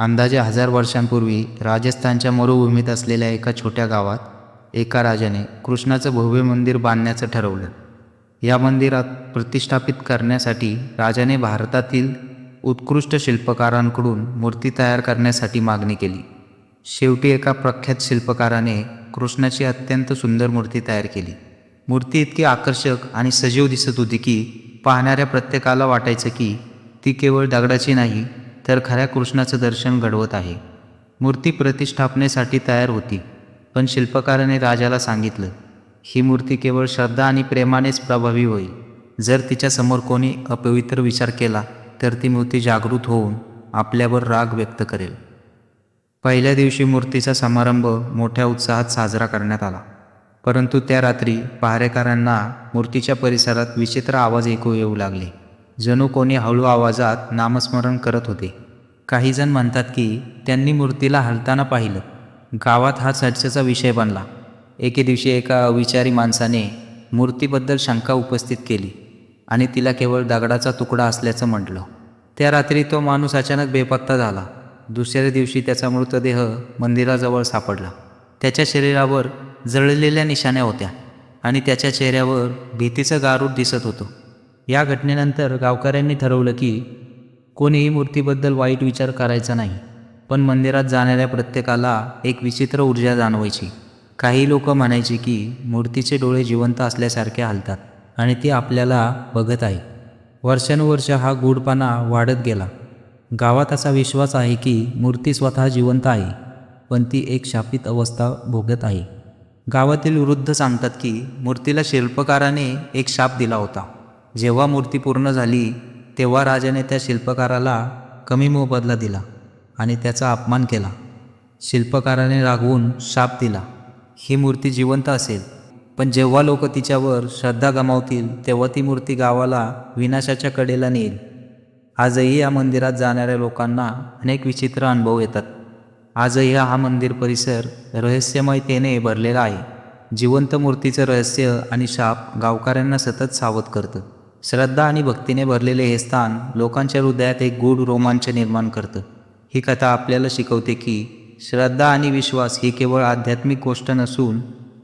अंदाजे हजार वर्षांपूर्वी राजस्थानच्या मरुभूमीत असलेल्या एका छोट्या गावात एका राजाने कृष्णाचं भव्य मंदिर बांधण्याचं ठरवलं. या मंदिरात प्रतिष्ठापित करण्यासाठी राजाने भारतातील उत्कृष्ट शिल्पकारांकडून मूर्ती तयार करण्यासाठी मागणी केली. शेवटी एका प्रख्यात शिल्पकाराने कृष्णाची अत्यंत सुंदर मूर्ती तयार केली. मूर्ती इतकी आकर्षक आणि सजीव दिसत होती की पाहणाऱ्या प्रत्येकाला वाटायचं की ती केवळ दगडाची नाही तर खऱ्या कृष्णाचं दर्शन घडवत आहे. मूर्ती प्रतिष्ठापनेसाठी तयार होती पण शिल्पकाराने राजाला सांगितलं ही मूर्ती केवळ श्रद्धा आणि प्रेमानेच प्रभावी होईल. जर तिच्यासमोर कोणी अपवित्र विचार केला तर ती मूर्ती जागृत होऊन आपल्यावर राग व्यक्त करेल. पहिल्या दिवशी मूर्तीचा समारंभ मोठ्या उत्साहात साजरा करण्यात आला. परंतु त्या रात्री पहारेकरांना मूर्तीच्या परिसरात विचित्र आवाज ऐकू येऊ लागले. जणू कोणी हळू आवाजात नामस्मरण करत होते. काहीजण म्हणतात की त्यांनी मूर्तीला हलताना पाहिलं. गावात हा चर्चेचा विषय बनला. एके दिवशी एका अविचारी माणसाने मूर्तीबद्दल शंका उपस्थित केली आणि तिला केवळ दगडाचा तुकडा असल्याचं म्हटलं. त्या रात्री तो माणूस अचानक बेपत्ता झाला. दुसऱ्या दिवशी त्याचा मृतदेह मंदिराजवळ सापडला. त्याच्या शरीरावर जळलेल्या निशाण्या होत्या आणि त्याच्या चेहऱ्यावर भीतीचं गारूड दिसत होतं. या घटनेनंतर गावकऱ्यांनी ठरवलं की कोणीही मूर्तीबद्दल वाईट विचार करायचा नाही पण मंदिरात जाणाऱ्या प्रत्येकाला एक विचित्र ऊर्जा जाणवायची. काही लोक म्हणायचे की मूर्तीचे डोळे जिवंत असल्यासारखे हलतात आणि ती आपल्याला बघत आहे. वर्षानुवर्ष हा गूढपणा वाढत गेला. गावात असा विश्वास आहे की मूर्ती स्वतः जिवंत आहे पण ती एक शापित अवस्था भोगत आहे. गावातील वृद्ध सांगतात की मूर्तीला शिल्पकाराने एक शाप दिला होता. जेव्हा मूर्ती पूर्ण झाली तेव्हा राजाने त्या शिल्पकाराला कमी मोबदला दिला आणि त्याचा अपमान केला. शिल्पकाराने रागवून शाप दिला. ही मूर्ती जिवंत असेल पण जेव्हा लोक तिच्यावर श्रद्धा गमावतील तेव्हा ती मूर्ती गावाला विनाशाच्या कडेला नेईल. आजही या मंदिरात जाणाऱ्या लोकांना अनेक विचित्र अनुभव येतात. आजही हा मंदिर परिसर रहस्यमयतेने भरलेला आहे. जिवंत मूर्तीचं रहस्य आणि शाप गावकऱ्यांना सतत सावध करतं. श्रद्धा आणि भक्तीने भरलेले हे स्थान लोकांच्या हृदयात एक गूढ रोमांच निर्माण करतं. ही कथा आपल्याला शिकवते की श्रद्धा आणि विश्वास ही केवळ आध्यात्मिक गोष्ट नसून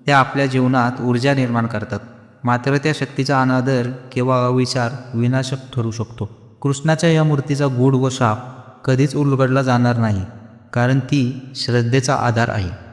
त्या आपल्या जीवनात ऊर्जा निर्माण करतात. मात्र त्या शक्तीचा अनादर किंवा अविचार विनाशक ठरू शकतो. कृष्णाच्या या मूर्तीचा गूढ व शाप कधीच उलगडला जाणार नाही कारण ती श्रद्धेचा आधार आहे.